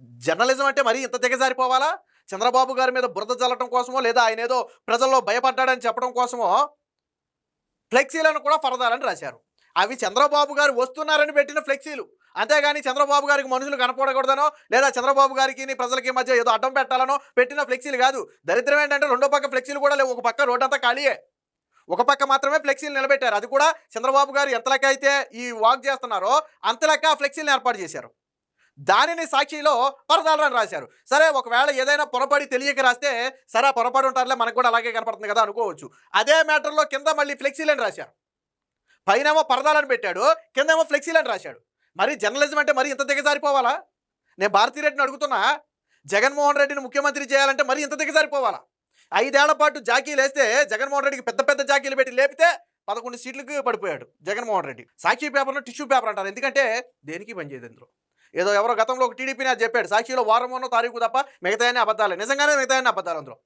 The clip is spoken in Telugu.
జర్నలిజం అంటే మరీ ఇంత దిగజారిపోవాలా చంద్రబాబు గారి మీద బురద చల్లటం కోసమో లేదా ఆయన ఏదో ప్రజల్లో భయపడ్డాడని చెప్పడం కోసమో ఫ్లెక్సీలను కూడా ఫరదాలని రాశారు. అవి చంద్రబాబు గారు వస్తున్నారని పెట్టిన ఫ్లెక్సీలు. అంతేగాని చంద్రబాబు గారికి మనుషులు కనపడకూడదనో లేదా చంద్రబాబు గారికి ప్రజలకి మధ్య ఏదో అడ్డం పెట్టాలనో పెట్టిన ఫ్లెక్సీలు కాదు. దరిద్రం ఏంటంటే రెండో పక్క ఫ్లెక్సీలు కూడా లేవు. ఒక పక్క రోడ్ అంతా ఖాళీయే. ఒక పక్క మాత్రమే ఫ్లెక్సీలు నిలబెట్టారు. అది కూడా చంద్రబాబు గారు ఎంత లెక్క అయితే ఈ వాక్ చేస్తున్నారో అంత లెక్క ఆ ఫ్లెక్సీలను ఏర్పాటు చేశారు. దానిని సాక్షిలో పరదాలని రాశారు. సరే ఒకవేళ ఏదైనా పొరపడి తెలియక రాస్తే సరే పొరపాటు ఉంటారులే మనకు కూడా అలాగే కనపడుతుంది కదా అనుకోవచ్చు. అదే మ్యాటర్లో కింద మళ్ళీ ఫ్లెక్సీలని రాశారు. పైనేమో పరదాలని పెట్టాడు కిందేమో ఫ్లెక్సీలని రాశాడు. మరి జర్నలిజం అంటే మరి ఇంత దిగజారిపోవాలా? నేను భారతీరెడ్డిని అడుగుతున్నా జగన్మోహన్ రెడ్డిని ముఖ్యమంత్రి చేయాలంటే మరి ఇంత దిగజారిపోవాలా? ఐదేళ్ళ పాటు జాకీలు వేస్తే జగన్మోహన్ రెడ్డికి పెద్ద పెద్ద జాకీలు పెట్టి లేపితే పదకొండు సీట్లకు పడిపోయాడు జగన్మోహన్ రెడ్డి. సాక్షి పేపర్ను టిష్యూ పేపర్ అంటారు. ఎందుకంటే దేనికి పనిచేయదు ఇందులో? ఏదో ఎవరో గతంలో ఒక టీడీపీని అది చెప్పాడు. సాక్షిలో వారం తారీఖు తప్ప మిగతా అబద్ధాలే. నిజంగానే మిగతా అబద్ధాలు అందులో.